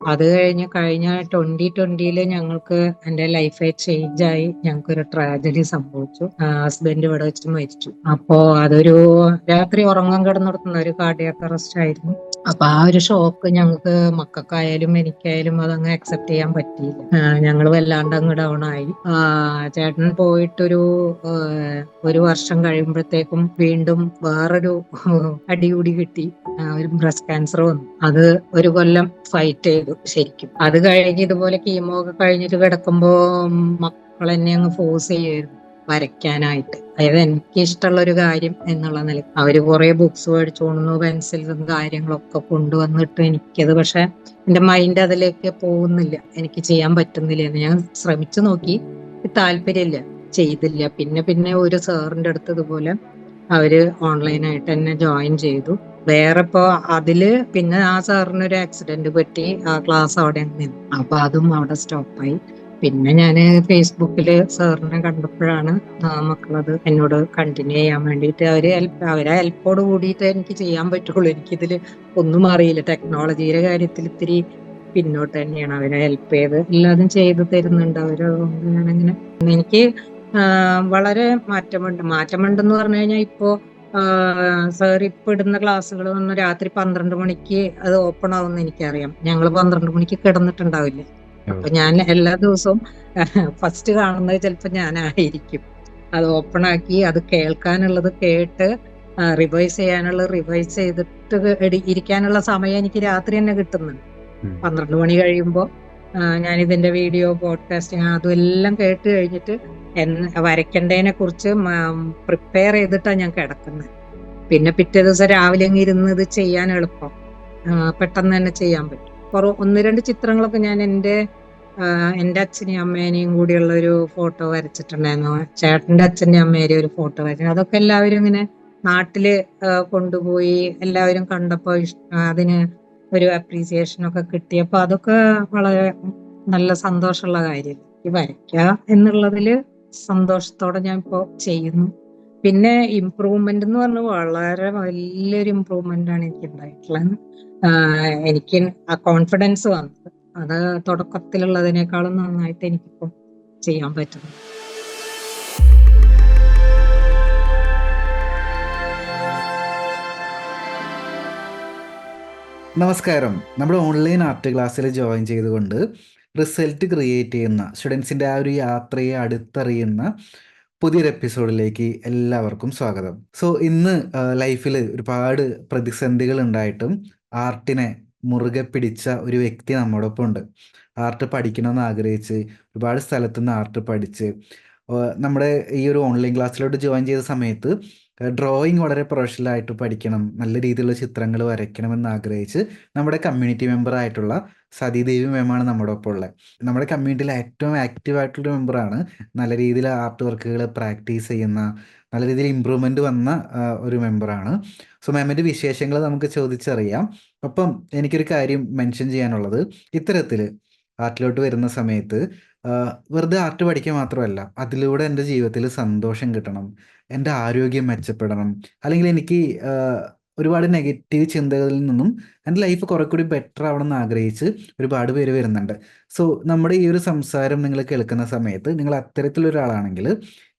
അത് കഴിഞ്ഞ് കഴിഞ്ഞ ട്വന്റി ട്വന്റിയിൽ ഞങ്ങൾക്ക് എന്റെ ലൈഫ് ചേഞ്ച് ആയി. ഞങ്ങൾക്ക് ഒരു ട്രാജഡി സംഭവിച്ചു ഹസ്ബൻഡ് ഇവിടെ വെച്ച് മരിച്ചു. അപ്പോ അതൊരു രാത്രി ഉറങ്ങാൻ കിടന്നിടത്തുന്ന ഒരു കാർഡിയാക് അറസ്റ്റ് ആയിരുന്നു. അപ്പൊ ആ ഒരു ഷോക്ക് ഞങ്ങൾക്ക് മക്കൾക്കായാലും എനിക്കായാലും അതങ്ങ് അക്സെപ്റ്റ് ചെയ്യാൻ പറ്റിയില്ല. ഞങ്ങൾ വല്ലാണ്ട് അങ്ങ് ഡൗൺ ആയി. ചേട്ടൻ പോയിട്ടൊരു ഒരു വർഷം കഴിയുമ്പോഴത്തേക്കും വീണ്ടും വേറൊരു അടികൂടി കിട്ടി. ഒരു ബ്രസ്റ്റ് ക്യാൻസർ വന്നു. അത് ഒരു കൊല്ലം ഫൈറ്റ് ചെയ്തു ശരിക്കും. അത് കഴിഞ്ഞ് ഇതുപോലെ കീമോ ഒക്കെ കഴിഞ്ഞിട്ട് കിടക്കുമ്പോ മക്കൾ എന്നെ അങ്ങ് ഫോഴ്സ് ചെയ്യുമായിരുന്നു വരയ്ക്കാനായിട്ട്. അതായത് എനിക്ക് ഇഷ്ടമുള്ള ഒരു കാര്യം എന്നുള്ള നില അവർ കുറെ ബുക്സ് മേടിച്ചു കൊണ്ടു പെൻസിലും കാര്യങ്ങളൊക്കെ കൊണ്ടുവന്നിട്ട് എനിക്കത് പക്ഷെ എന്റെ മൈൻഡ് അതിലേക്ക് പോകുന്നില്ല. എനിക്ക് ചെയ്യാൻ പറ്റുന്നില്ല എന്ന്. ഞാൻ ശ്രമിച്ചു നോക്കി താല്പര്യമില്ല ചെയ്തില്ല. പിന്നെ പിന്നെ ഒരു സാറിന്റെ അടുത്ത് ഇതുപോലെ അവർ ഓൺലൈനായിട്ട് എന്നെ ജോയിൻ ചെയ്തു. വേറെ ഇപ്പോ അതിൽ പിന്നെ ആ സാറിന് ഒരു ആക്സിഡന്റ് പറ്റി ആ ക്ലാസ് അവിടെ നിന്നു. അപ്പൊ അതും അവിടെ സ്റ്റോപ്പായി പിന്നെ ഞാൻ ഫേസ്ബുക്കിൽ സാറിനെ കണ്ടപ്പോഴാണ് മക്കളത് എന്നോട് കണ്ടിന്യൂ ചെയ്യാൻ വേണ്ടിയിട്ട് അവർ അവരെ ഹെൽപ്പോട് കൂടിയിട്ട് എനിക്ക് ചെയ്യാൻ പറ്റുള്ളൂ. എനിക്കിതിൽ ഒന്നും അറിയില്ല. ടെക്നോളജിയുടെ കാര്യത്തിൽ ഇത്തിരി പിന്നോട്ട് തന്നെയാണ് അവരെ ഹെൽപ്പ് ചെയ്ത്. എല്ലാതും ചെയ്തു തരുന്നുണ്ട് അതുകൊണ്ട് ഞാനങ്ങനെ എനിക്ക് വളരെ മാറ്റമുണ്ട്. മാറ്റമുണ്ടെന്ന് പറഞ്ഞു കഴിഞ്ഞാൽ ഇപ്പോൾ സാർ ഇപ്പൊ ഇടുന്ന ക്ലാസ്സുകൾ വന്ന് രാത്രി പന്ത്രണ്ട് മണിക്ക് അത് ഓപ്പൺ ആവുമെന്ന് എനിക്കറിയാം. ഞങ്ങൾ പന്ത്രണ്ട് മണിക്ക് കിടന്നിട്ടുണ്ടാവില്ല? അപ്പൊ ഞാൻ എല്ലാ ദിവസവും ഫസ്റ്റ് കാണുന്നത് ചിലപ്പോ ഞാനായിരിക്കും. അത് ഓപ്പൺ ആക്കി അത് കേൾക്കാനുള്ളത് കേട്ട് റിവൈസ് ചെയ്യാനുള്ള റിവൈസ് ചെയ്തിട്ട് ഇരിക്കാനുള്ള സമയം എനിക്ക് രാത്രി തന്നെ കിട്ടുന്നുണ്ട്. പന്ത്രണ്ട് മണി കഴിയുമ്പോൾ ഞാൻ ഇതിന്റെ വീഡിയോ പോഡ്കാസ്റ്റിംഗ് അതും എല്ലാം കേട്ട് കഴിഞ്ഞിട്ട് വരയ്ക്കേണ്ടതിനെ കുറിച്ച് പ്രിപ്പയർ ചെയ്തിട്ടാണ് ഞാൻ കിടക്കുന്നത് പിന്നെ പിറ്റേ ദിവസം രാവിലെ അങ്ങ് ഇരുന്ന് ഇത് ചെയ്യാൻ എളുപ്പം. പെട്ടെന്ന് തന്നെ ചെയ്യാൻ പറ്റും. കുറവ് ഒന്ന് രണ്ട് ചിത്രങ്ങളൊക്കെ ഞാൻ എന്റെ എന്റെ അച്ഛനെയും അമ്മേനെയും കൂടിയുള്ള ഒരു ഫോട്ടോ വരച്ചിട്ടുണ്ടായിരുന്നു. ചേട്ടന്റെ അച്ഛന്റെ അമ്മേരെയും ഒരു ഫോട്ടോ വരച്ചു അതൊക്കെ എല്ലാവരും ഇങ്ങനെ നാട്ടിൽ കൊണ്ടുപോയി എല്ലാവരും കണ്ടപ്പോൾ അതിന് ഒരു അപ്രീസിയേഷൻ ഒക്കെ കിട്ടി കിട്ടിയപ്പോ അതൊക്കെ വളരെ നല്ല സന്തോഷമുള്ള കാര്യം. ഈ വരയ്ക്കുക എന്നുള്ളതിൽ സന്തോഷത്തോടെ ഞാൻ ഇപ്പോ ചെയ്യുന്നു. പിന്നെ ഇമ്പ്രൂവ്മെന്റ് എന്ന് പറഞ്ഞ വളരെ വലിയൊരു ഇമ്പ്രൂവ്മെന്റ് ആണ് എനിക്ക് ഉണ്ടായിട്ടുള്ളത് എനിക്ക് ആ കോൺഫിഡൻസ് വന്നത്. അത് തുടക്കത്തിലുള്ളതിനേക്കാളും നന്നായിട്ട് എനിക്കിപ്പോ ചെയ്യാൻ പറ്റുന്നു. നമസ്കാരം. നമ്മുടെ ഓൺലൈൻ ആർട്ട് ക്ലാസ്സിൽ ജോയിൻ ചെയ്തുകൊണ്ട് റിസൾട്ട് ക്രിയേറ്റ് ചെയ്യുന്ന സ്റ്റുഡൻസിന്റെ ആ ഒരു യാത്രയെ അടുത്തറിയുന്ന പുതിയൊരു എപ്പിസോഡിലേക്ക് എല്ലാവർക്കും സ്വാഗതം. സോ ഇന്ന് ലൈഫിൽ ഒരുപാട് പ്രതിസന്ധികൾ ഉണ്ടായിട്ടും ആർട്ടിനെ മുറുകെ പിടിച്ച ഒരു വ്യക്തി നമ്മോടൊപ്പം ഉണ്ട് ആർട്ട് പഠിക്കണമെന്ന് ആഗ്രഹിച്ച് ഒരുപാട് സ്ഥലത്തുനിന്ന് ആർട്ട് പഠിച്ച് നമ്മുടെ ഈ ഒരു ഓൺലൈൻ ക്ലാസ്സിലോട്ട് ജോയിൻ ചെയ്ത സമയത്ത് ഡ്രോയിങ് വളരെ പ്രൊഫഷണൽ ആയിട്ട് പഠിക്കണം നല്ല രീതിയിലുള്ള ചിത്രങ്ങൾ വരയ്ക്കണമെന്ന് ആഗ്രഹിച്ച് നമ്മുടെ കമ്മ്യൂണിറ്റി മെമ്പർ ആയിട്ടുള്ള സതീദേവി മാമാണ് നമ്മുടെ ഒപ്പം ഉള്ളത്. നമ്മുടെ കമ്മ്യൂണിറ്റിയിൽ ഏറ്റവും ആക്റ്റീവ് ആയിട്ടുള്ള മെമ്പറാണ് നല്ല രീതിയിൽ ആർട്ട് വർക്കുകൾ പ്രാക്ടീസ് ചെയ്യുന്ന നല്ല രീതിയിൽ ഇമ്പ്രൂവ്മെന്റ് വന്ന ഒരു മെമ്പറാണ് സോ മാമിന്റെ വിശേഷങ്ങൾ നമുക്ക് ചോദിച്ചറിയാം. ഒപ്പം എനിക്കൊരു കാര്യം മെൻഷൻ ചെയ്യാനുള്ളത്. ഇത്തരത്തിൽ ആർട്ടിലോട്ട് വരുന്ന സമയത്ത് വെറുതെ ആർട്ട് പഠിക്കുക മാത്രമല്ല അതിലൂടെ എന്റെ ജീവിതത്തിൽ സന്തോഷം കിട്ടണം എന്റെ ആരോഗ്യം മെച്ചപ്പെടണം അല്ലെങ്കിൽ എനിക്ക് ഒരുപാട് നെഗറ്റീവ് ചിന്തകളിൽ നിന്നും എന്റെ ലൈഫ് കുറെ കൂടി ബെറ്റർ ആവണം എന്ന് ആഗ്രഹിച്ച് ഒരുപാട് പേര് വരുന്നുണ്ട്. സോ നമ്മുടെ ഈ ഒരു സംസാരം നിങ്ങൾ കേൾക്കുന്ന സമയത്ത് നിങ്ങൾ അത്തരത്തിലൊരാളാണെങ്കിൽ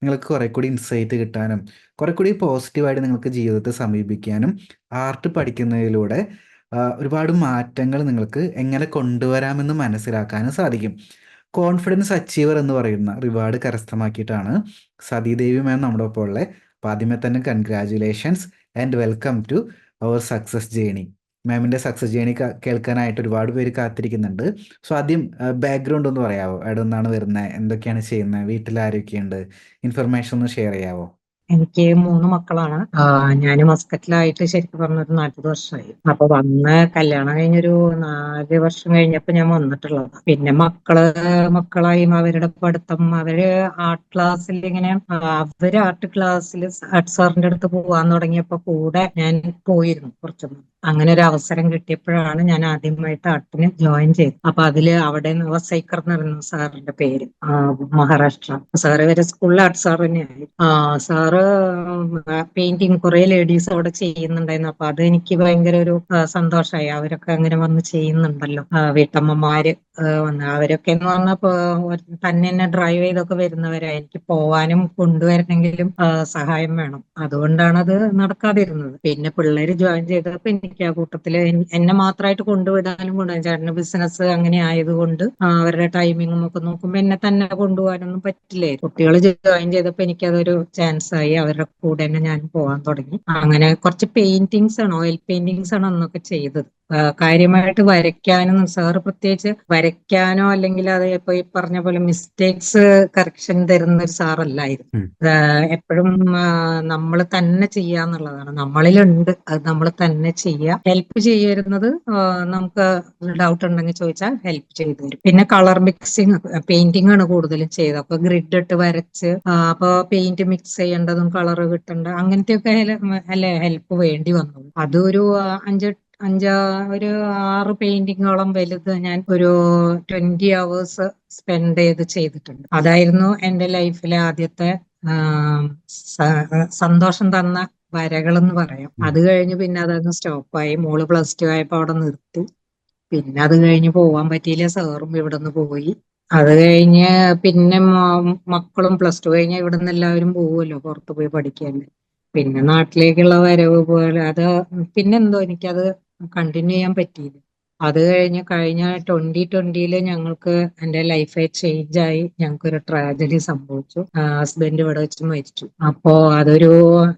നിങ്ങൾക്ക് കുറെ കൂടി ഇൻസൈറ്റ് കിട്ടാനും കുറെ കൂടി പോസിറ്റീവായിട്ട് നിങ്ങൾക്ക് ജീവിതത്തെ സമീപിക്കാനും ആർട്ട് പഠിക്കുന്നതിലൂടെ ഒരുപാട് മാറ്റങ്ങൾ നിങ്ങൾക്ക് എങ്ങനെ കൊണ്ടുവരാമെന്ന് മനസ്സിലാക്കാനും സാധിക്കും. കോൺഫിഡൻസ് അച്ചീവർ എന്ന് പറയുന്ന റിവാർഡ് കരസ്ഥമാക്കിയിട്ടാണ് സതീദേവി മാം നമ്മുടെ ഒപ്പം ഉള്ളത്. ആദ്യമേ തന്നെ congratulations and welcome to our success journey മാമിന്റെ സക്സസ് ജേണി കേൾക്കാനായിട്ട് ഒരുപാട് പേര് കാത്തിരിക്കുന്നുണ്ട്. സോ ആദ്യം ബാക്ക്ഗ്രൗണ്ട് ഒന്ന് പറയാമോ എവിടെ നിന്നാണ് വരുന്നത് എന്തൊക്കെയാണ് ചെയ്യുന്നത് വീട്ടിൽ ആരൊക്കെയുണ്ട്? ഇൻഫർമേഷൻ ഒന്ന് ഷെയർ ചെയ്യാവോ? എനിക്ക് മൂന്ന് മക്കളാണ്. ഞാൻ മസ്കറ്റിലായിട്ട് ശരിക്കും പറഞ്ഞ ഒരു നാൽപ്പത് വർഷമായി അപ്പൊ വന്ന് കല്യാണം കഴിഞ്ഞൊരു നാല് വർഷം കഴിഞ്ഞപ്പോ ഞാൻ വന്നിട്ടുള്ളത്. പിന്നെ മക്കൾ മക്കളായി അവരുടെ പഠിത്തം അവർ ആർട്ട് ക്ലാസ്സിൽ ഇങ്ങനെ അവർ ആർട്ട് ക്ലാസ്സിൽ ആർട്ട് സാറിന്റെ അടുത്ത് പോവാൻ തുടങ്ങിയപ്പോ കൂടെ ഞാൻ പോയിരുന്നു കുറച്ചൊന്നും. അങ്ങനെ ഒരു അവസരം കിട്ടിയപ്പോഴാണ് ഞാൻ ആദ്യമായിട്ട് ആർട്ടിന് ജോയിൻ ചെയ്തത്. അപ്പൊ അതിൽ അവിടെ നവസൈക്കർ എന്ന് പറയുന്ന സാറിന്റെ പേര് മഹാരാഷ്ട്ര. സാറ് വരെ സ്കൂളിൽ ആർട്ട് സാർ തന്നെയായി സാറ് പെയിന്റിങ് കുറെ ലേഡീസ് അവിടെ ചെയ്യുന്നുണ്ടായിരുന്നു. അപ്പൊ അത് എനിക്ക് ഭയങ്കര ഒരു സന്തോഷമായി അവരൊക്കെ അങ്ങനെ വന്ന് ചെയ്യുന്നുണ്ടല്ലോ. വീട്ടമ്മമാര് അവരൊക്കെ എന്ന് പറഞ്ഞപ്പോ തന്നെ തന്നെ ഡ്രൈവ് ചെയ്തൊക്കെ വരുന്നവരാ. എനിക്ക് പോവാനും കൊണ്ടുവരണമെങ്കിലും സഹായം വേണം. അതുകൊണ്ടാണ് അത് നടക്കാതിരുന്നത്. പിന്നെ പിള്ളേര് ജോയിൻ ചെയ്തപ്പോ എനിക്ക് ആ കൂട്ടത്തിൽ എന്നെ മാത്രമായിട്ട് കൊണ്ടുവിടാനും കൊണ്ടുപോകാൻ ചേട്ടന് ബിസിനസ് അങ്ങനെ ആയതുകൊണ്ട് അവരുടെ ടൈമിങ്ങും ഒക്കെ നോക്കുമ്പോ എന്നെ തന്നെ കൊണ്ടുപോകാനൊന്നും പറ്റില്ലേ? കുട്ടികൾ ജോയിൻ ചെയ്തപ്പോ എനിക്കതൊരു ചാൻസ് ആയി. അവരുടെ കൂടെ തന്നെ ഞാൻ പോവാൻ തുടങ്ങി. അങ്ങനെ കുറച്ച് പെയിന്റിങ്സ് ആണ് ഓയിൽ പെയിന്റിങ്സ് ആണ് അന്നൊക്കെ ചെയ്തത്. കാര്യമായിട്ട് വരയ്ക്കാനും സാറ് പ്രത്യേകിച്ച് വരയ്ക്കാനോ അല്ലെങ്കിൽ അത് ഇപ്പൊ ഈ പറഞ്ഞ പോലെ മിസ്റ്റേക്സ് കറക്ഷൻ തരുന്ന ഒരു സാറല്ലായിരുന്നു. എപ്പോഴും നമ്മൾ തന്നെ ചെയ്യാന്നുള്ളതാണ് നമ്മളിലുണ്ട്. അത് നമ്മൾ തന്നെ ചെയ്യുക. ഹെൽപ്പ് ചെയ്യരുന്നത് നമുക്ക് ഡൗട്ട് ഉണ്ടെങ്കിൽ ചോദിച്ചാൽ ഹെൽപ്പ് ചെയ്തു തരും. പിന്നെ കളർ മിക്സിങ് പെയിന്റിംഗ് ആണ് കൂടുതലും ചെയ്തത്. അപ്പൊ ഗ്രിഡ് ഇട്ട് വരച്ച് അപ്പൊ പെയിന്റ് മിക്സ് ചെയ്യേണ്ടതും കളർ കിട്ടേണ്ട അങ്ങനത്തെയൊക്കെ ഹെൽപ്പ് വേണ്ടി വന്നു. അതൊരു ആ, അഞ്ച് ഒരു ആറ് പെയിന്റിങ്ങോളം വലുത് ഞാൻ ഒരു ട്വന്റി അവേഴ്സ് സ്പെൻഡ് ചെയ്ത് ചെയ്തിട്ടുണ്ട്. അതായിരുന്നു എന്റെ ലൈഫിലെ ആദ്യത്തെ സന്തോഷം തന്ന വരകൾ എന്ന് പറയാം. അത് കഴിഞ്ഞ് പിന്നെ അതങ്ങ് സ്റ്റോപ്പായി. മോൾ പ്ലസ് ടു ആയപ്പോ അവിടെ നിർത്തി. പിന്നെ അത് കഴിഞ്ഞ് പോവാൻ പറ്റിയില്ല. സാറും ഇവിടെ നിന്ന് പോയി. അത് കഴിഞ്ഞ് പിന്നെ മക്കളും പ്ലസ് ടു കഴിഞ്ഞ് ഇവിടെ നിന്ന് എല്ലാവരും പോവുമല്ലോ പുറത്ത് പോയി പഠിക്കാൻ. പിന്നെ നാട്ടിലേക്കുള്ള വരവ് പോലെ അത് പിന്നെന്തോ എനിക്കത് കണ്ടിന്യൂ ചെയ്യാൻ പറ്റിയില്ല. അത് കഴിഞ്ഞ് കഴിഞ്ഞ ട്വന്റി ട്വന്റിയിൽ ഞങ്ങൾക്ക് എന്റെ ലൈഫ് ചേഞ്ച് ആയി. ഞങ്ങൾക്ക് ഒരു ട്രാജഡി സംഭവിച്ചു ഹസ്ബൻഡ് ഇവിടെ വെച്ച് മരിച്ചു. അപ്പോ അതൊരു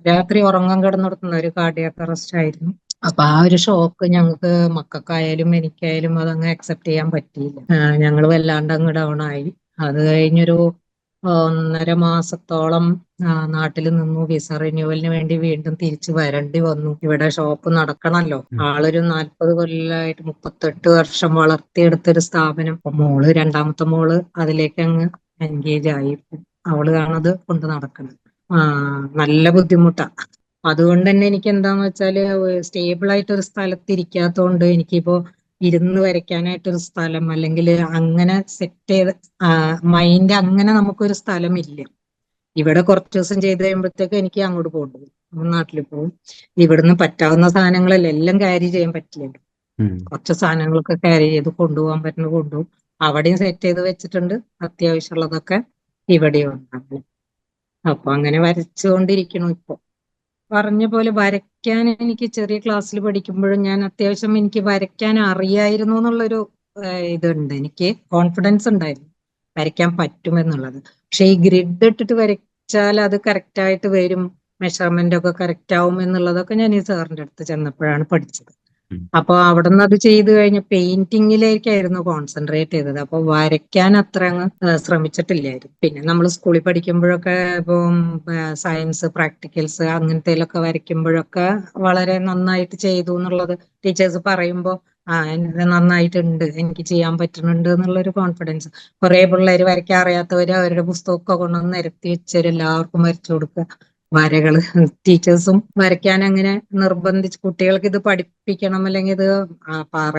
രാത്രി ഉറങ്ങാൻ കിടന്നിടത്തുന്ന ഒരു കാർഡിയാക് അറസ്റ്റ് ആയിരുന്നു. അപ്പൊ ആ ഒരു ഷോക്ക് ഞങ്ങൾക്ക് മക്കൾക്കായാലും എനിക്കായാലും അതങ്ങ് അക്സെപ്റ്റ് ചെയ്യാൻ പറ്റിയില്ല. ഞങ്ങൾ വല്ലാണ്ട് അങ്ങ് ഡൗൺ ആയി. അത് കഴിഞ്ഞൊരു ഒന്നര മാസത്തോളം നാട്ടിൽ നിന്നു. വിസ റിന്യൂവലിന് വേണ്ടി വീണ്ടും തിരിച്ചു വരേണ്ടി വന്നു. ഇവിടെ ഷോപ്പ് നടക്കണല്ലോ. ആളൊരു നാൽപ്പത് കൊല്ലമായിട്ട് മുപ്പത്തെട്ട് വർഷം വളർത്തിയെടുത്തൊരു സ്ഥാപനം. അപ്പൊ മോൾ രണ്ടാമത്തെ മോൾ അതിലേക്ക് അങ്ങ് എൻഗേജ് ആയി. അവൾ കാണത് കൊണ്ട് നടക്കുന്നത് ആ നല്ല ബുദ്ധിമുട്ടാ. അതുകൊണ്ട് തന്നെ എനിക്ക് എന്താന്ന് വെച്ചാൽ സ്റ്റേബിൾ ആയിട്ട് ഒരു സ്ഥലത്ത് ഇരിക്കാത്തതുകൊണ്ട് എനിക്കിപ്പോ ഇരുന്ന് വരയ്ക്കാനായിട്ടൊരു സ്ഥലം അല്ലെങ്കിൽ അങ്ങനെ സെറ്റ് ചെയ്ത് മൈൻഡ് അങ്ങനെ നമുക്കൊരു സ്ഥലം ഇല്ല ഇവിടെ കുറച്ച് ദിവസം ചെയ്ത് കഴിയുമ്പോഴത്തേക്ക് എനിക്ക് അങ്ങോട്ട് പോകേണ്ടത് നാട്ടിൽ പോകും ഇവിടുന്ന് പറ്റാവുന്ന സാധനങ്ങളല്ല എല്ലാം ക്യാരി ചെയ്യാൻ പറ്റില്ല. കുറച്ച് സാധനങ്ങളൊക്കെ ക്യാരി ചെയ്ത് കൊണ്ടുപോകാൻ പറ്റുന്ന കൊണ്ടുപോകും. അവിടെയും സെറ്റ് ചെയ്ത് വെച്ചിട്ടുണ്ട്. അത്യാവശ്യമുള്ളതൊക്കെ ഇവിടെയും ഉണ്ടാവും. അപ്പൊ അങ്ങനെ വരച്ചുകൊണ്ടിരിക്കണു ഇപ്പൊ. പറഞ്ഞ പോലെ വരയ്ക്കാൻ എനിക്ക് ചെറിയ ക്ലാസ്സിൽ പഠിക്കുമ്പോഴും ഞാൻ അത്യാവശ്യം എനിക്ക് വരയ്ക്കാൻ അറിയായിരുന്നു എന്നുള്ളൊരു ഇതുണ്ട് എനിക്ക് കോൺഫിഡൻസ് ഉണ്ടായിരുന്നു വരയ്ക്കാൻ പറ്റുമെന്നുള്ളത് പക്ഷെ ഈ ഗ്രിഡ് ഇട്ടിട്ട് വരച്ചാൽ അത് കറക്റ്റ് ആയിട്ട് വരും മെഷർമെന്റ് ഒക്കെ കറക്റ്റ് ആവും എന്നുള്ളതൊക്കെ ഞാൻ ഈ സാറിന്റെ അടുത്ത് ചെന്നപ്പോഴാണ് പഠിച്ചത്. അപ്പൊ അവിടെ നിന്ന് അത് ചെയ്തു കഴിഞ്ഞ് പെയിന്റിങ്ങിലേക്കായിരുന്നു കോൺസെൻട്രേറ്റ് ചെയ്തത്. അപ്പൊ വരയ്ക്കാൻ അത്ര അങ്ങ് ശ്രമിച്ചിട്ടില്ലായിരുന്നു. പിന്നെ നമ്മൾ സ്കൂളിൽ പഠിക്കുമ്പോഴൊക്കെ ഇപ്പം സയൻസ് പ്രാക്ടിക്കൽസ് അങ്ങനത്തേലൊക്കെ വരയ്ക്കുമ്പോഴൊക്കെ വളരെ നന്നായിട്ട് ചെയ്തു എന്നുള്ളത് ടീച്ചേഴ്സ് പറയുമ്പോൾ ആ എനിക്ക് നന്നായിട്ടുണ്ട് എനിക്ക് ചെയ്യാൻ പറ്റുന്നുണ്ട് എന്നുള്ളൊരു കോൺഫിഡൻസ്. കുറെ പിള്ളേര് വരയ്ക്കാൻ അറിയാത്തവര് അവരുടെ പുസ്തകമൊക്കെ കൊണ്ടുവന്ന് നിരത്തി വെച്ചവരെല്ലാവർക്കും വരച്ചു കൊടുക്കുക. വരകൾ ടീച്ചേഴ്സും വരയ്ക്കാൻ അങ്ങനെ നിർബന്ധിച്ച് കുട്ടികൾക്ക് ഇത് പഠിപ്പിക്കണം അല്ലെങ്കിൽ ഇത് പറ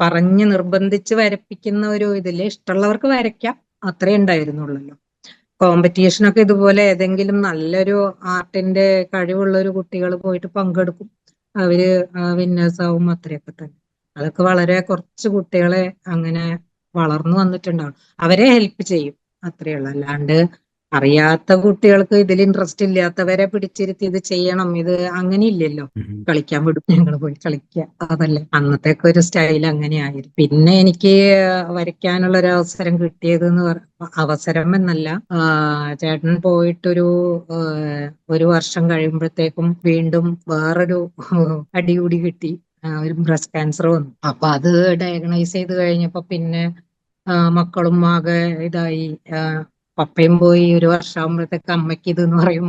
പറഞ്ഞ് നിർബന്ധിച്ച് വരപ്പിക്കുന്ന ഒരു ഇതിൽ ഇഷ്ടമുള്ളവർക്ക് വരയ്ക്കാം. അത്രേ ഉണ്ടായിരുന്നുള്ളല്ലോ. കോമ്പറ്റീഷനൊക്കെ ഇതുപോലെ ഏതെങ്കിലും നല്ലൊരു ആർട്ടിന്റെ കഴിവുള്ള ഒരു കുട്ടികൾ പോയിട്ട് പങ്കെടുക്കും. അവർ വിന്നേഴ്സ് ആവും അത്രയൊക്കെ തന്നെ. അതൊക്കെ വളരെ കുറച്ച് കുട്ടികളെ അങ്ങനെ വളർന്നു വന്നിട്ടുണ്ടാവും. അവരെ ഹെൽപ്പ് ചെയ്യും. അത്രേ ഉള്ളൂ. അല്ലാണ്ട് അറിയാത്ത കുട്ടികൾക്ക് ഇതിൽ ഇൻട്രസ്റ്റ് ഇല്ലാത്തവരെ പിടിച്ചിരുത്തി ഇത് ചെയ്യണം. ഇത് അങ്ങനെ ഇല്ലല്ലോ കളിക്കാൻ വിടും. ഞങ്ങൾ പോയി കളിക്കുക. അതല്ലേ. അന്നത്തെ ഒക്കെ ഒരു സ്റ്റൈൽ അങ്ങനെയായിരുന്നു. പിന്നെ എനിക്ക് വരയ്ക്കാനുള്ള ഒരു അവസരം കിട്ടിയത് എന്ന് പറ അവസരം എന്നല്ല. ചേട്ടൻ പോയിട്ടൊരു ഒരു വർഷം കഴിയുമ്പോഴത്തേക്കും വീണ്ടും വേറൊരു അടികൂടി കിട്ടി. ഒരു ബ്രസ്റ്റ് ക്യാൻസർ വന്നു. അപ്പൊ അത് ഡയഗ്നൈസ് ചെയ്ത് കഴിഞ്ഞപ്പോ പിന്നെ മക്കളും ആകെ ഇതായി. പപ്പയും പോയി ഒരു വർഷമാകുമ്പോഴത്തേക്ക് അമ്മയ്ക്ക് ഇതെന്ന് പറയും.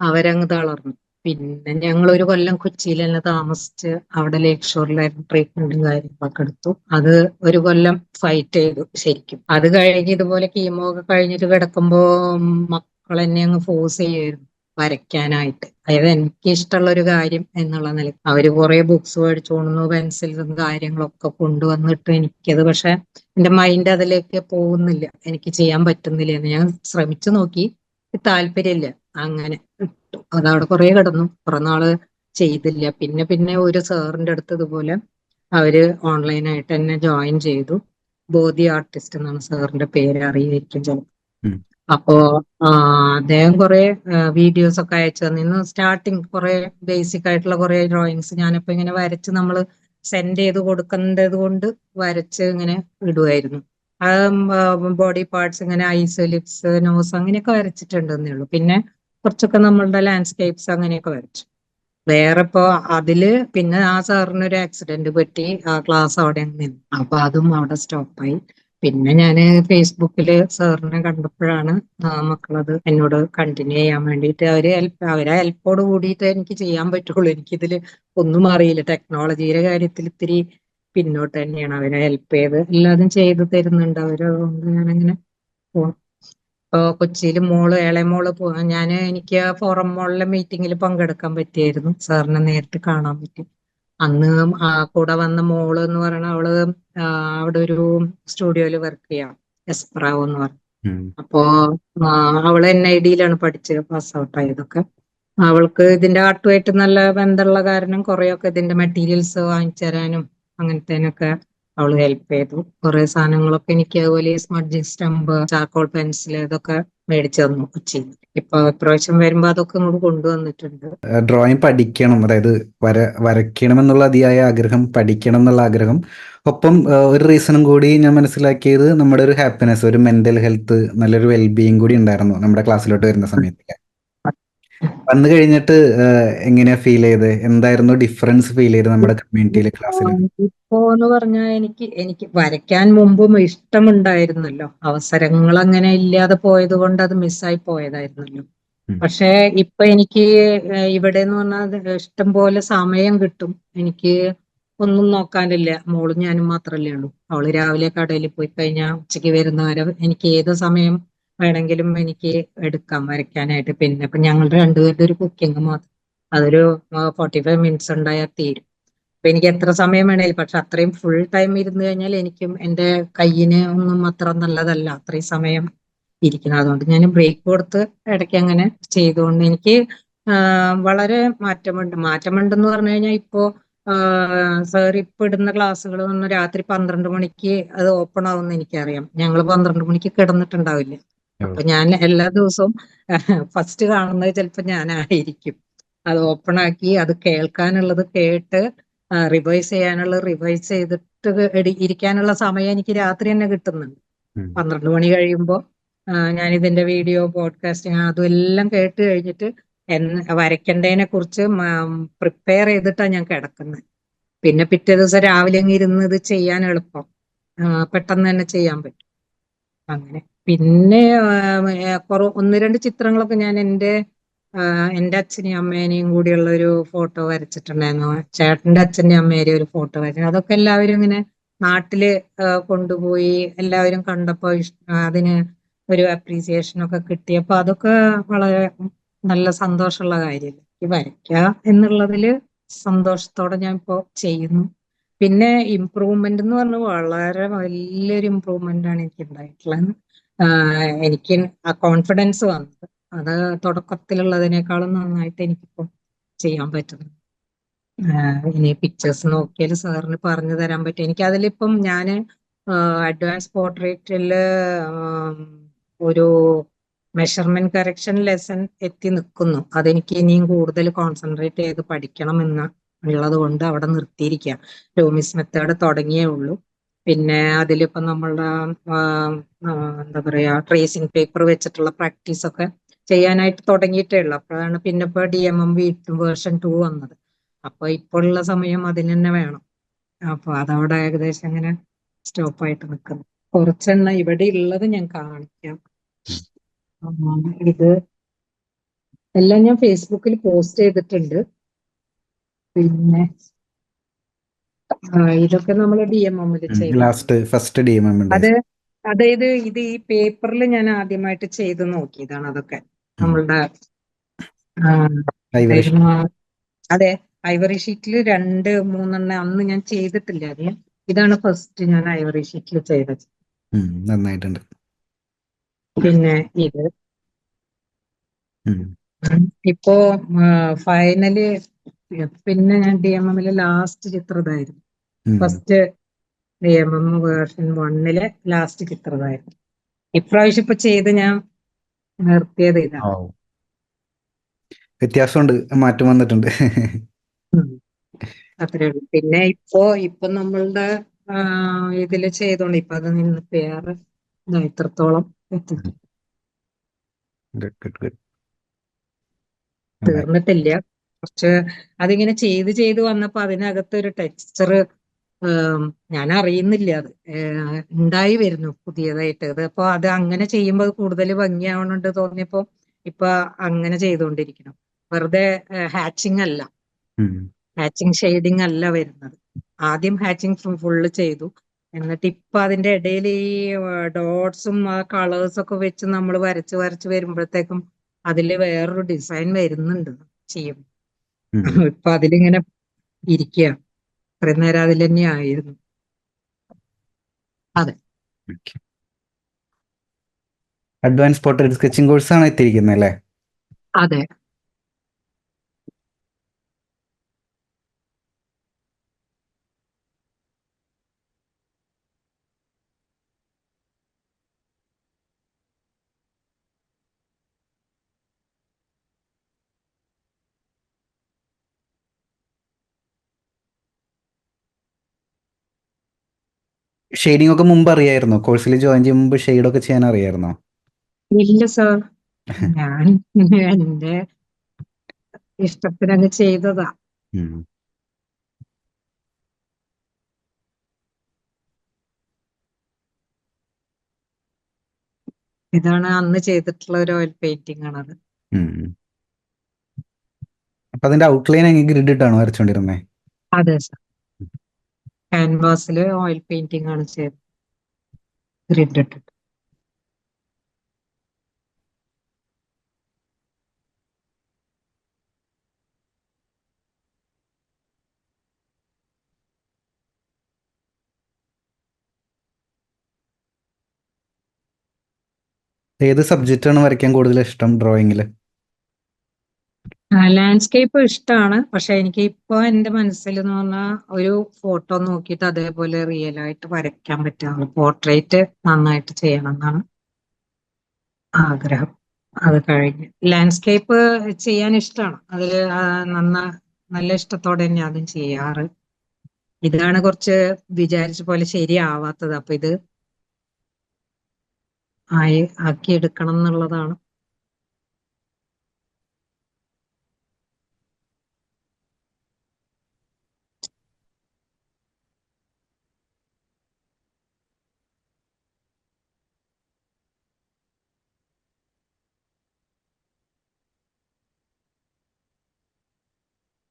അവരങ്ങ് തളർന്നു. പിന്നെ ഞങ്ങൾ ഒരു കൊല്ലം കൊച്ചിയിൽ തന്നെ താമസിച്ച് അവിടെ ലേക്ക് ഷോറിലായിരുന്നു ട്രീറ്റ്മെന്റും കാര്യങ്ങളൊക്കെ എടുത്തു. അത് ഒരു കൊല്ലം ഫൈറ്റ് ചെയ്തു ശരിക്കും. അത് കഴിഞ്ഞ് ഇതുപോലെ കീമോ ഒക്കെ കഴിഞ്ഞിട്ട് കിടക്കുമ്പോ മക്കൾ എന്നെ അങ്ങ് ഫോഴ്സ് ചെയ്യുമായിരുന്നു വരയ്ക്കാനായിട്ട്. അതായത് എനിക്ക് ഇഷ്ടമുള്ള ഒരു കാര്യം എന്നുള്ള നില അവർ കുറെ ബുക്സ് മേടിച്ചു കൊണ്ടുവന്നു പെൻസിൽസും കാര്യങ്ങളൊക്കെ കൊണ്ടുവന്നിട്ട് എനിക്കത് പക്ഷെ എന്റെ മൈൻഡ് അതിലേക്ക് പോകുന്നില്ല. എനിക്ക് ചെയ്യാൻ പറ്റുന്നില്ല എന്ന്. ഞാൻ ശ്രമിച്ചു നോക്കി താല്പര്യമില്ല. അങ്ങനെ അതവിടെ കുറെ കിടന്നു. കുറെ നാൾ ചെയ്തില്ല. പിന്നെ പിന്നെ ഒരു സാറിന്റെ അടുത്ത് ഇതുപോലെ അവർ ഓൺലൈനായിട്ട് എന്നെ ജോയിൻ ചെയ്തു. ബോധി ആർട്ടിസ്റ്റ് എന്നാണ് സാറിന്റെ പേര് അറിയായിരിക്കും ചിലപ്പോൾ. അപ്പോ അദ്ദേഹം കുറെ വീഡിയോസ് ഒക്കെ അയച്ചു തന്നിന്ന് സ്റ്റാർട്ടിങ് കുറെ ബേസിക് ആയിട്ടുള്ള കുറെ ഡ്രോയിങ്സ് ഞാനിപ്പോ ഇങ്ങനെ വരച്ച് നമ്മൾ സെൻഡ് ചെയ്ത് കൊടുക്കേണ്ടത് കൊണ്ട് വരച്ച് ഇങ്ങനെ ഇടുമായിരുന്നു ബോഡി പാർട്സ് ഇങ്ങനെ ഐസ് ലിപ്സ് നോസ് അങ്ങനെയൊക്കെ വരച്ചിട്ടുണ്ടെന്നേ ഉള്ളൂ. പിന്നെ കുറച്ചൊക്കെ നമ്മളുടെ ലാൻഡ്സ്കേപ്സ് അങ്ങനെയൊക്കെ വരച്ചു. വേറെ ഇപ്പോ അതിൽ പിന്നെ ആ സാറിനൊരു ആക്സിഡന്റ് പറ്റി ആ ക്ലാസ് അവിടെ നിന്നു. അപ്പൊ അതും അവിടെ സ്റ്റോപ്പായി. പിന്നെ ഞാൻ ഫേസ്ബുക്കിൽ സാറിനെ കണ്ടപ്പോഴാണ് മക്കളത് എന്നോട് കണ്ടിന്യൂ ചെയ്യാൻ വേണ്ടിയിട്ട് അവർ ഹെൽപ്പ് അവരെ ഹെൽപ്പോട് കൂടിയിട്ട് എനിക്ക് ചെയ്യാൻ പറ്റുള്ളൂ. എനിക്കിതിൽ ഒന്നും അറിയില്ല. ടെക്നോളജിയുടെ കാര്യത്തിൽ ഇത്തിരി പിന്നോട്ട് തന്നെയാണ് അവരെ ഹെൽപ്പ് ചെയ്ത്. എല്ലാതും ചെയ്തു തരുന്നുണ്ട് അവർ. അതുകൊണ്ട് ഞാനങ്ങനെ പോകും ഇപ്പൊ കൊച്ചിയിൽ മോൾ ഏളെ മോൾ പോകാൻ ഞാൻ എനിക്ക് ഫോറം മോളിലെ മീറ്റിംഗിൽ പങ്കെടുക്കാൻ പറ്റിയായിരുന്നു. സാറിനെ നേരിട്ട് കാണാൻ പറ്റി. അന്ന് ആ കൂടെ വന്ന മോൾ എന്ന് പറയണ അവൾ അവിടെ ഒരു സ്റ്റുഡിയോയിൽ വർക്ക് ചെയ്യാം. എസ്പ്രാവ് എന്ന് പറഞ്ഞു. അപ്പോ അവൾ എൻ ഐ ഡിയിലാണ് പഠിച്ച് പാസ് ഔട്ട് ആയതൊക്കെ. അവൾക്ക് ഇതിന്റെ ആർട്ടുമായിട്ട് നല്ല ബന്ധമുള്ള കാരണം കുറെയൊക്കെ ഇതിന്റെ മെറ്റീരിയൽസ് വാങ്ങിച്ചു തരാനും അങ്ങനത്തേനൊക്കെ അവൾ ഹെൽപ്പ് ചെയ്തു. കുറെ സാധനങ്ങളൊക്കെ എനിക്ക് അതുപോലെ സ്മഡ്ജി സ്റ്റംപ് ചാർക്കോൾ പെൻസിൽ ഇതൊക്കെ മേടിച്ചു തന്നു കൊച്ചിയിൽ ഇപ്പൊ ഇപ്രാവശ്യം വരുമ്പോ അതൊക്കെ ഇങ്ങോട്ട് കൊണ്ടുവന്നിട്ടുണ്ട്. ഡ്രോയിങ് പഠിക്കണം. അതായത് വര വരയ്ക്കണം എന്നുള്ള അതിയായ ആഗ്രഹം പഠിക്കണം എന്നുള്ള ആഗ്രഹം. ഒപ്പം ഒരു റീസണും കൂടി ഞാൻ മനസ്സിലാക്കിയത് നമ്മുടെ ഒരു ഹാപ്പിനെസ് ഒരു മെന്റൽ ഹെൽത്ത് നല്ലൊരു വെൽബീയിങ് കൂടി ഉണ്ടായിരുന്നു നമ്മുടെ ക്ലാസ്സിലോട്ട് വരുന്ന സമയത്ത്. വന്നു കഴിഞ്ഞിട്ട് എങ്ങനെയാ ഫീൽ ചെയ്ത്? എന്തായിരുന്നു ഡിഫറൻസ് ഫീൽ ചെയ്ത് നമ്മുടെ കമ്മ്യൂണിറ്റിയിലെ ക്ലാസ്സിൽ ഇപ്പോ എന്ന് പറഞ്ഞാൽ എനിക്ക് എനിക്ക് വരയ്ക്കാൻ മുമ്പും ഇഷ്ടമുണ്ടായിരുന്നല്ലോ. അവസരങ്ങൾ അങ്ങനെ ഇല്ലാതെ പോയത് കൊണ്ട് അത് മിസ്സായി പോയതായിരുന്നല്ലോ. പക്ഷേ പക്ഷെ ഇപ്പൊ എനിക്ക് ഇവിടെ എന്ന് പറഞ്ഞാൽ ഇഷ്ടം പോലെ സമയം കിട്ടും. എനിക്ക് ഒന്നും നോക്കാനില്ല. മോളും ഞാനും മാത്രല്ലേ ഉള്ളൂ. അവൾ രാവിലെ കടയിൽ പോയി കഴിഞ്ഞാൽ ഉച്ചയ്ക്ക് വരുന്നവരെ എനിക്ക് ഏത് സമയം വേണമെങ്കിലും എനിക്ക് എടുക്കാം വരയ്ക്കാനായിട്ട്. പിന്നെ ഇപ്പൊ ഞങ്ങളുടെ രണ്ടുപേരുടെ ഒരു കുക്കിംഗ് മാത്രം. അതൊരു ഫോർട്ടി ഫൈവ് മിനിറ്റ്സ് ഉണ്ടായാൽ തീരും. അപ്പൊ എനിക്ക് എത്ര സമയം വേണേലും പക്ഷെ അത്രയും ഫുൾ ടൈം ഇരുന്ന് കഴിഞ്ഞാൽ എനിക്കും എന്റെ കയ്യിന് ഒന്നും അത്ര നല്ലതല്ല അത്രയും സമയം ഇരിക്കുന്നത്. അതുകൊണ്ട് ഞാൻ ബ്രേക്ക് കൊടുത്ത് ഇടയ്ക്ക് അങ്ങനെ ചെയ്തുകൊണ്ട് എനിക്ക് വളരെ മാറ്റമുണ്ട്. മാറ്റമുണ്ടെന്ന് പറഞ്ഞു കഴിഞ്ഞാൽ ഇപ്പോ സാർ ഇപ്പൊ ഇടുന്ന ക്ലാസ്സുകൾ ഒന്ന് രാത്രി പന്ത്രണ്ട് മണിക്ക് അത് ഓപ്പൺ ആവുമെന്ന് എനിക്കറിയാം. ഞങ്ങൾ പന്ത്രണ്ട് മണിക്ക് കിടന്നിട്ടുണ്ടാവില്ല. അപ്പൊ ഞാൻ എല്ലാ ദിവസവും ഫസ്റ്റ് കാണുന്നത് ചിലപ്പോ ഞാനായിരിക്കും. അത് ഓപ്പൺ ആക്കി അത് കേൾക്കാനുള്ളത് കേട്ട് റിവൈസ് ചെയ്യാനുള്ള റിവൈസ് ചെയ്തിട്ട് ഇരിക്കാനുള്ള സമയം എനിക്ക് രാത്രി തന്നെ കിട്ടുന്നുണ്ട്. പന്ത്രണ്ട് മണി കഴിയുമ്പോൾ ഞാൻ ഇതിന്റെ വീഡിയോ പോഡ്കാസ്റ്റിംഗ് അതും എല്ലാം കേട്ട് കഴിഞ്ഞിട്ട് വരയ്ക്കേണ്ടതിനെ കുറിച്ച് പ്രിപ്പയർ ചെയ്തിട്ടാണ് ഞാൻ കിടക്കുന്നത് പിന്നെ പിറ്റേ ദിവസം രാവിലെ ഇരുന്ന് ഇത് ചെയ്യാൻ എളുപ്പം. പെട്ടെന്ന് തന്നെ ചെയ്യാൻ പറ്റും. അങ്ങനെ. പിന്നെ ഒന്ന് രണ്ട് ചിത്രങ്ങളൊക്കെ ഞാൻ എന്റെ എന്റെ അച്ഛനെയും അമ്മേനെയും കൂടിയുള്ള ഒരു ഫോട്ടോ വരച്ചിട്ടുണ്ടായിരുന്നു. ചേട്ടന്റെ അച്ഛന്റെ അമ്മേരെയും ഒരു ഫോട്ടോ വരച്ചു അതൊക്കെ എല്ലാവരും ഇങ്ങനെ നാട്ടിൽ കൊണ്ടുപോയി എല്ലാവരും കണ്ടപ്പോ അതിന് ഒരു അപ്രീസിയേഷൻ ഒക്കെ കിട്ടിയപ്പോ അതൊക്കെ വളരെ നല്ല സന്തോഷമുള്ള കാര്യം. ഈ വരയ്ക്കുക എന്നുള്ളതിൽ സന്തോഷത്തോടെ ഞാൻ ഇപ്പോ ചെയ്യുന്നു. പിന്നെ ഇമ്പ്രൂവ്മെന്റ് എന്ന് പറഞ്ഞാൽ വളരെ വലിയൊരു ഇമ്പ്രൂവ്മെന്റ് ആണ് എനിക്ക് ഉണ്ടായിട്ടുള്ളത്. എനിക്ക് ആ കോൺഫിഡൻസ് വന്നത്. അത് തുടക്കത്തിലുള്ളതിനേക്കാളും നന്നായിട്ട് എനിക്കിപ്പോ ചെയ്യാൻ പറ്റുന്നു. ഇനി പിക്ചേഴ്സ് നോക്കിയാൽ സാറിന് പറഞ്ഞു തരാൻ പറ്റും. എനിക്ക് അതിലിപ്പം ഞാൻ അഡ്വാൻസ് പോർട്രേറ്റിൽ ഒരു മെഷർമെന്റ് കറക്ഷൻ ലെസൺ എത്തി നിൽക്കുന്നു. അതെനിക്ക് ഇനിയും കൂടുതൽ കോൺസെൻട്രേറ്റ് ചെയ്ത് പഠിക്കണം എന്ന് ഉള്ളത് കൊണ്ട് അവിടെ നിർത്തിയിരിക്കുക ടോമിസ് മെത്തേഡ് തുടങ്ങിയേ ഉള്ളൂ. പിന്നെ അതിലിപ്പോ നമ്മളുടെ എന്താ പറയാ ട്രേസിംഗ് പേപ്പർ വെച്ചിട്ടുള്ള പ്രാക്ടീസ് ഒക്കെ ചെയ്യാനായിട്ട് തുടങ്ങിയിട്ടേ ഉള്ളൂ. അപ്പോഴാണ് പിന്നെ ഇപ്പൊ D M M V version two വന്നത്. അപ്പൊ ഇപ്പോൾ ഉള്ള സമയം അതിന് തന്നെ വേണം. അപ്പൊ അതവിടെ ഏകദേശം അങ്ങനെ സ്റ്റോപ്പ് ആയിട്ട് നിൽക്കുന്നു. കുറച്ചെണ്ണ ഇവിടെ ഉള്ളത് ഞാൻ കാണിക്കാം. ഇത്. എല്ലാം ഞാൻ ഫേസ്ബുക്കിൽ പോസ്റ്റ് ചെയ്തിട്ടുണ്ട്. പിന്നെ ഇതൊക്കെ നമ്മൾ ഡി എം എമ്മിൽ ചെയ്തു. അത് അതായത് ഇത് ഈ പേപ്പറിൽ ഞാൻ ആദ്യമായിട്ട് ചെയ്ത് നോക്കിയതാണ് അതൊക്കെ. നമ്മളുടെ. അതെ ഐവറി ഷീറ്റിൽ രണ്ട് മൂന്നെണ്ണം അന്ന് ഞാൻ ചെയ്തിട്ടില്ല അറിയാം ഇതാണ് ഫസ്റ്റ് ഞാൻ ഐവറി ഷീറ്റിൽ ചെയ്തത്. നന്നായിട്ടുണ്ട്. പിന്നെ ഇത്. ഇപ്പോ ഫൈനൽ പിന്നെ ഞാൻ ഡി എം എമ്മിലെ ലാസ്റ്റ് ചിത്രം ഇതായിരുന്നു first D M M version വണ്ണിലെ ലാസ്റ്റ് ചിത്രം ഇതായിരുന്നു ഇപ്രാവശ്യം ഇപ്പൊ ചെയ്ത് ഞാൻ നിർത്തിയത് ഇതാണ്. വ്യത്യാസമുണ്ട് മാറ്റം വന്നിട്ടുണ്ട്. അത്രേ ഉള്ളൂ. പിന്നെ ഇപ്പോ ഇപ്പൊ നമ്മളുടെ ഇതിൽ ചെയ്തോണ്ട് ഇപ്പൊ അത് നിന്ന് ഇതാ ഇത്രത്തോളം ഗുഡ് തീർന്നിട്ടില്ല. കുറച്ച് അതിങ്ങനെ ചെയ്ത് ചെയ്ത് വന്നപ്പോ അതിനകത്ത് ഒരു ടെക്സ്ചർ ഞാൻ അറിയുന്നില്ല. അത് ഉണ്ടായി വരുന്നു പുതിയതായിട്ട്. അത് അപ്പൊ അത് അങ്ങനെ ചെയ്യുമ്പോൾ അത് കൂടുതൽ ഭംഗിയാവണുണ്ട് തോന്നിയപ്പോ ഇപ്പൊ അങ്ങനെ ചെയ്തുകൊണ്ടിരിക്കണം വെറുതെ ഹാച്ചിങ് അല്ല. ഹാച്ചിങ് ഷെയ്ഡിങ് അല്ല വരുന്നത്. ആദ്യം ഹാച്ചിങ് ഫുള്ള് ചെയ്തു. എന്നിട്ട് ഇപ്പൊ അതിന്റെ ഇടയിൽ ഈ ഡോട്ട്സും ആ കളേഴ്സ് ഒക്കെ വെച്ച് നമ്മൾ വരച്ച് വരച്ച് വരുമ്പോഴത്തേക്കും അതിൽ വേറൊരു ഡിസൈൻ വരുന്നുണ്ട്. ചെയ്യും ഇപ്പൊ അതിലിങ്ങനെ ഇരിക്കുക ഇത്രയും നേരം അതിൽ തന്നെ ആയിരുന്നു. അതെ. അഡ്വാൻസ് പോർട്രേറ്റ് സ്കെച്ചിങ് കോഴ്സാണ് എത്തിയിരിക്കുന്നത് അല്ലേ? അതെ. ഷെയ്ഡിംഗ് ഒക്കെ മുമ്പ് അറിയായിരുന്നോ? കോഴ്സിൽ ജോയിൻ ചെയ്യുമ്പോൾ മുമ്പ് ഷെയ്ഡൊക്കെ ചെയ്യാൻ അറിയായിരുന്നോ? ഇല്ല സർ. ഞാൻ എന്റെ ഇഷ്ടത്തിനങ്ങ് ചെയ്തതാ. ഇതാണ് അന്ന് ചെയ്തിട്ടുള്ള ഒരു ഓയിൽ പെയിന്റിംഗ് ആണത്. അത് അപ്പൊ അതിന്റെ ഔട്ട്ലൈൻ ഗ്രിഡ് ഇട്ടാണോ വരച്ചോണ്ടിരുന്നേ? അതെ സാർ. ക്യാൻവാസിൽ ഓയിൽ പെയിന്റിംഗ് ആണ് ചെയ്തത് ഗ്രിഡ് ഇട്ടിട്ട്. ഏത് സബ്ജക്റ്റാണ് വരയ്ക്കാൻ കൂടുതൽ ഇഷ്ടം ഡ്രോയിങ്ങിൽ ലാൻഡ്സ്കേപ്പ് ഇഷ്ടമാണ് പക്ഷെ എനിക്ക് ഇപ്പൊ എന്റെ മനസ്സിൽ എന്ന് പറഞ്ഞാൽ ഒരു ഫോട്ടോ നോക്കിയിട്ട് അതേപോലെ റിയൽ ആയിട്ട് വരയ്ക്കാൻ പറ്റുന്ന പോർട്രേറ്റ് നന്നായിട്ട് ചെയ്യണം എന്നാണ് ആഗ്രഹം. അത് കഴിഞ്ഞ്. ലാൻഡ്സ്കേപ്പ് ചെയ്യാൻ ഇഷ്ടമാണ് അതിൽ നന്ന നല്ല ഇഷ്ടത്തോടെ തന്നെ അതും ചെയ്യാറ്. ഇതാണ് കുറച്ച് വിചാരിച്ച പോലെ ശരിയാവാത്തത്. അപ്പൊ ഇത് ആയി ആക്കി എടുക്കണം എന്നുള്ളതാണ്.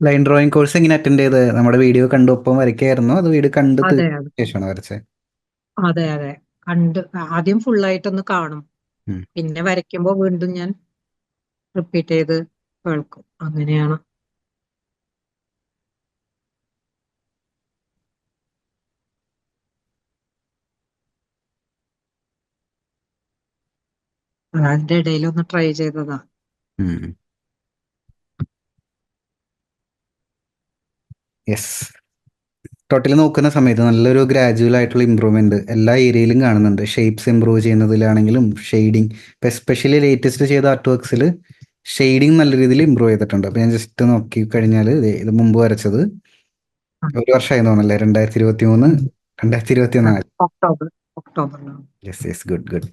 ലൈൻ ഡ്രോയിങ് കോഴ്സ് എങ്ങനെ അറ്റൻഡ് ചെയ്ത് നമ്മുടെ വീഡിയോ കണ്ടു ഒപ്പം വരയ്ക്കായിരുന്നു. അത് വീഡിയോ കണ്ടു അതെ വരച്ചേ അതെ. ശേഷമാണോ വരച്ചത്. അതെ അതെ. കണ്ട് ആദ്യം ഫുള്ളായിട്ടൊന്ന് കാണും. ഉം. പിന്നെ വരയ്ക്കുമ്പോ വീണ്ടും ഞാൻ റിപ്പീറ്റ് ചെയ്ത് കേൾക്കും. അങ്ങനെയാണ്. അതിന്റെ ഇടയിൽ ഒന്ന് ട്രൈ ചെയ്തതാ യെസ് ടോട്ടലി നോക്കുന്ന സമയത്ത് നല്ലൊരു ഗ്രാജുവൽ ആയിട്ടുള്ള ഇമ്പ്രൂവ്മെന്റ് എല്ലാ ഏരിയയിലും കാണുന്നുണ്ട്. ഷേപ്സ് ഇമ്പ്രൂവ് ചെയ്യുന്നതിലാണെങ്കിലും ഷെയ്ഡിങ് ഇപ്പം എസ്പെഷ്യലി ലേറ്റസ്റ്റ് ചെയ്ത ആർട്ട് വർക്ക്സിൽ ഷെയ്ഡിങ് നല്ല രീതിയിൽ ഇമ്പ്രൂവ് ചെയ്തിട്ടുണ്ട്. അപ്പം ഞാൻ ജസ്റ്റ് നോക്കി കഴിഞ്ഞാൽ ഇത് മുമ്പ് വരച്ചത് ഒരു വർഷമായി തോന്നല്ലേ രണ്ടായിരത്തി ഇരുപത്തി മൂന്ന് രണ്ടായിരത്തി ഇരുപത്തി നാല് yes yes good good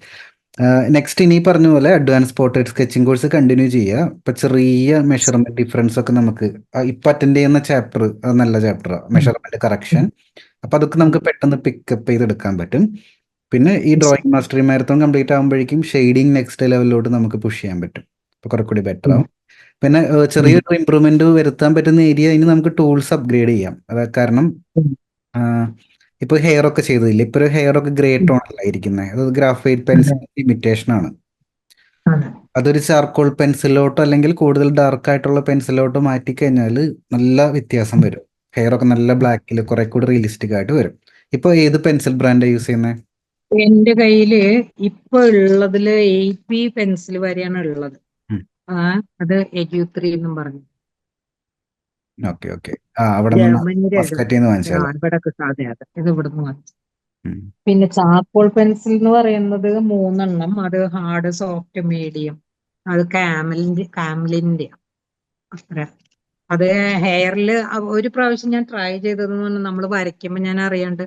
next ഇനി പറഞ്ഞ പോലെ advance portrait sketching course continue ചെയ്യുക ഇപ്പൊ ചെറിയ മെഷർമെന്റ് ഡിഫറൻസ് ഒക്കെ നമുക്ക് ഇപ്പൊ അറ്റൻഡ് ചെയ്യുന്ന ചാപ്റ്റർ അത് നല്ല ചാപ്റ്ററാണ് മെഷർമെന്റ് കറക്ഷൻ അപ്പൊ അതൊക്കെ നമുക്ക് പെട്ടെന്ന് പിക്കപ്പ് ചെയ്തെടുക്കാൻ പറ്റും. പിന്നെ ഈ ഡ്രോയിങ് മാസ്റ്ററി മാരത്തോൺ കംപ്ലീറ്റ് ആകുമ്പോഴേക്കും ഷെയ്ഡിങ് നെക്സ്റ്റ് ലെവലിലോട്ട് നമുക്ക് പുഷ് ചെയ്യാൻ പറ്റും. അപ്പൊ കുറെ കൂടി ബെറ്റർ ആവും. പിന്നെ ചെറിയൊരു ഇമ്പ്രൂവ്മെന്റ് വരുത്താൻ പറ്റുന്ന ഏരിയ ഇനി നമുക്ക് ടൂൾസ് അപ്ഗ്രേഡ് ചെയ്യാം. അതായത് കാരണം ഇപ്പൊ ഹെയർ ഒക്കെ ചെയ്തില്ല ഇപ്പൊ ഒരു ഹെയർ ഒക്കെ ഗ്രേ ടോൺ അല്ല ഇരിക്കുന്നത് അത്. ഗ്രാഫൈറ്റ് പെൻസിൽ ഇമിറ്റേഷൻ ആണ്. അതെ. അതൊരു ചാർക്കോൾ പെൻസിലോട്ടോ അല്ലെങ്കിൽ കൂടുതൽ ഡാർക്ക് ആയിട്ടുള്ള പെൻസിലോട്ടോ മാറ്റി കഴിഞ്ഞാൽ നല്ല വ്യത്യാസം വരും. ഹെയർ ഒക്കെ നല്ല ബ്ലാക്കിൽ കുറെ കൂടി റിയലിസ്റ്റിക് ആയിട്ട് വരും. ഇപ്പൊ ഏത് പെൻസിൽ ബ്രാൻഡാണ് യൂസ് ചെയ്യുന്നത് എന്റെ കയ്യിൽ ഇപ്പൊ ഉള്ളതിൽ എയ്റ്റ് ബി പെൻസിൽ വരെയാണ് ഉള്ളത്. ആ അത് എക്യു ത്രീ എന്നും പറഞ്ഞു. Okay okay. ആ അവിടെ ഇത് ഇവിടുന്ന് വാങ്ങിച്ചു. പിന്നെ ചാർക്കോൾ പെൻസിൽ എന്ന് പറയുന്നത് മൂന്നെണ്ണം. അത് ഹാർഡ് സോഫ്റ്റ് മീഡിയം. അത് കാമലിന്റെ കാമലിന്റെ അത്ര. അത് ഹെയറിൽ ഒരു പ്രാവശ്യം ഞാൻ ട്രൈ ചെയ്തതെന്ന് പറഞ്ഞാൽ നമ്മൾ വരയ്ക്കുമ്പോൾ ഞാൻ അറിയാണ്ട്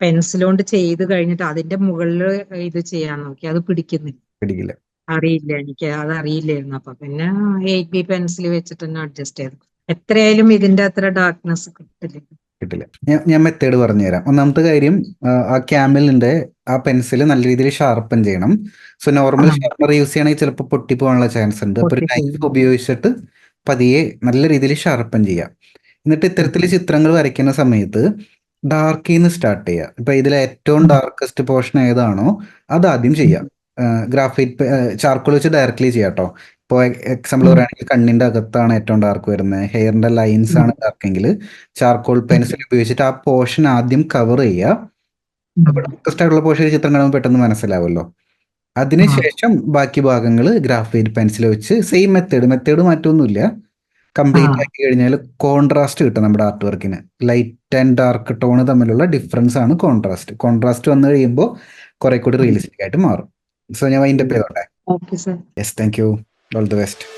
പെൻസിൽ കൊണ്ട് ചെയ്ത് കഴിഞ്ഞിട്ട് അതിന്റെ മുകളിൽ ഇത് ചെയ്യാൻ നോക്കി. അത് പിടിക്കുന്നില്ല. പിടിക്കില്ല. അറിയില്ല എനിക്ക്. അത് അറിയില്ലായിരുന്നു. അപ്പൊ പിന്നെ എയ്റ്റ് ബി പെൻസിൽ വെച്ചിട്ട് തന്നെ അഡ്ജസ്റ്റ് ചെയ്തു. എത്രയായാലും ഇതിന്റെ അത്ര ഡാർക്ക്നെസ് കിട്ടില്ല. കിട്ടില്ല. ഞാൻ മെത്തേഡ് പറഞ്ഞു തരാം ഒന്നാമത്തെ കാര്യം ആ, ക്യാമലിന്റെ ആ പെൻസിൽ നല്ല രീതിയിൽ ഷാർപ്പൻ ചെയ്യണം. സോ നോർമൽ ഷാർപ്പർ യൂസ് ചെയ്യണമെങ്കിൽ ചിലപ്പോൾ പൊട്ടി പോകാനുള്ള ചാൻസ് ഉണ്ട്. അപ്പൊ ഒരു. നൈഫ് ഉപയോഗിച്ചിട്ട് പതിയെ നല്ല രീതിയിൽ ഷാർപ്പൻ ചെയ്യാം. എന്നിട്ട് ഇത്തരത്തിൽ ചിത്രങ്ങൾ വരയ്ക്കുന്ന സമയത്ത് ഡാർക്കിൽ നിന്ന് സ്റ്റാർട്ട് ചെയ്യുക. ഇപ്പൊ ഇതിലെ ഏറ്റവും. ഡാർക്കസ്റ്റ് പോർഷൻ ഏതാണോ അത് ആദ്യം ചെയ്യാം. ഗ്രാഫൈറ്റ് ചാർക്കോൾ വെച്ച് ഡയറക്ട്ലി ചെയ്യാം കേട്ടോ ഇപ്പോൾ എക്സാമ്പിൾ. പറയുകയാണെങ്കിൽ കണ്ണിന്റെ അകത്താണ് ഏറ്റവും ഡാർക്ക് വരുന്നത്. ഹെയറിന്റെ ലൈൻസ് ആണ് ഡാർക്കെങ്കിൽ ചാർക്കോൾ പെൻസിൽ ഉപയോഗിച്ചിട്ട് ആ പോർഷൻ ആദ്യം കവർ ചെയ്യുക. അപ്പോൾ ഡാർക്കസ്റ്റ് ആയിട്ടുള്ള പോർഷൻ ചിത്രം കാണുമ്പോൾ പെട്ടെന്ന് മനസ്സിലാവുമല്ലോ അതിനുശേഷം ബാക്കി ഭാഗങ്ങൾ ഗ്രാഫൈറ്റ് പെൻസിൽ വെച്ച് സെയിം മെത്തേഡ് മെത്തേഡ് മാറ്റമൊന്നുമില്ല കംപ്ലീറ്റ് ആക്കി കഴിഞ്ഞാൽ കോൺട്രാസ്റ്റ് കിട്ടും നമ്മുടെ ആർട്ട് വർക്കിന് ലൈറ്റ് ആൻഡ് ഡാർക്ക് ടോൺ തമ്മിലുള്ള ഡിഫറൻസ് ആണ് കോൺട്രാസ്റ്റ് കോൺട്രാസ്റ്റ് വന്നു കഴിയുമ്പോൾ കുറെ കൂടി റിയലിസ്റ്റിക് ആയിട്ട് മാറും. സോ ഞാൻ അതിന്റെ sir yes thank you All the best.